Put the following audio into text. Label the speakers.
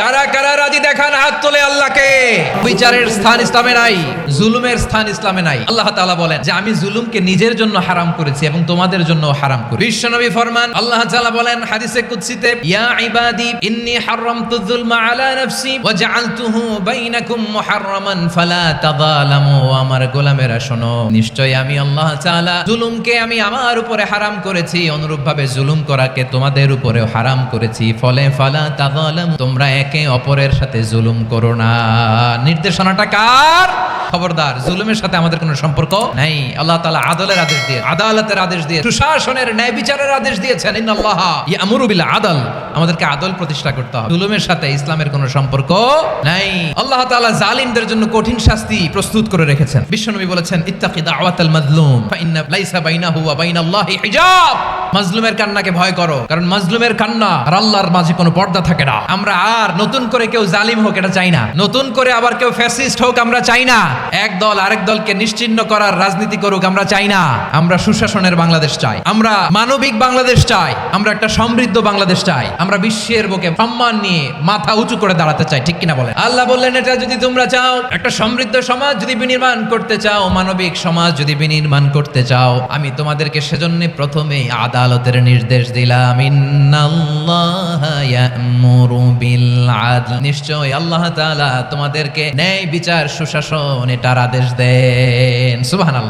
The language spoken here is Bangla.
Speaker 1: কারা কারা রাজি দেখান, হাত তোলে আল্লাহকে। বিচারের স্থান ইসলামে নাই, জুলুমের স্থান ইসলামে নাই। আল্লাহ তাআলা বলেন যে, আমি জুলুমকে নিজের জন্য হারাম করেছি এবং তোমাদের জন্য হারাম করি বিশ্বনবী ফরমান, আল্লাহ তাআলা বলেন হাদিসে কুদসিতে, ইয়া ইবাদি, ইন্নী হারামতু যুলমা আলা নাফসি, ওয়া জাআলতুহু বাইনাকুম মুহাররামান, ফালা তাযালামু। আমার গোলামেরা, শোনো নিশ্চয় আমি আল্লাহ তাআলা জুলুমকে আমি আমার উপরে হারাম করেছি। অনুরূপভাবে জুলুম করাকে তোমাদের উপরেও হারাম করেছি। ফলে ফালা তাযালাম, তোমরা একে অপরের সাথে জুলুম করো না। নির্দেশনাটা কার? খবরদার, জুলুমের সাথে আমাদের কোনো সম্পর্ক নাই। আল্লাহ তাআলা আদলের আদেশ দিয়ে, আদালতের আদেশ দিয়ে, সুশাসনের ন্যায় বিচারের আদেশ দিয়েছেন। ইন্নাল্লাহ ইয়ামুরু আদল, আমাদেরকে আদল প্রতিষ্ঠা করতে হবে। জুলুমের সাথে ইসলামের কোনো সম্পর্ক নাই। আল্লাহ তাআলা জালিমদের জন্য কঠিন শাস্তি প্রস্তুত করে রেখেছেন। বিশ্বনবী বলেছেন, ইত্তাকি দাওয়াতাল মাজলুম, ফাইন্না লাইসা বাইনাহু ওয়া বাইনাল্লাহি হিজাব। মাজলুমের কান্নাকে ভয় করো, কারণ মাজলুমের কান্না আর আল্লাহর মাঝে কোনো পর্দা থাকে না। আমরা আর নতুন করে কেউ জালিম হোক, এটা চাই না। নতুন করে আবার কেউ ফ্যাসিস্ট হোক, আমরা চাই না। এক দল আরেক দলকে নিশ্চিহ্ন করার রাজনীতি করুক, আমরা চাই না। আমরা সুশাসনের বাংলাদেশ চাই। আমরা মানবিক বাংলাদেশ চাই। আমরা একটা সমৃদ্ধ বাংলাদেশ চাই। আমরা বিশ্বের বুকে সম্মান নিয়ে মাথা উঁচু করে দাঁড়াতে চাই, ঠিক কিনা বলে আল্লাহ বললেন, এটা যদি তোমরা চাও, একটা সমৃদ্ধ সমাজ যদি বিনির্মাণ করতে চাও, মানবিক সমাজ যদি বিনির্মাণ করতে চাও, আমি তোমাদেরকে সেজন্য প্রথমে আদালতের নির্দেশ দিলাম, ইন্নাল্লাহা ইয়ামুরু বিল নিশ্চয় আল্লাহ তোমাদেরকে ন্যায় বিচার সুশাসন এটার আদেশ দেন। সুবহানাল্লাহ।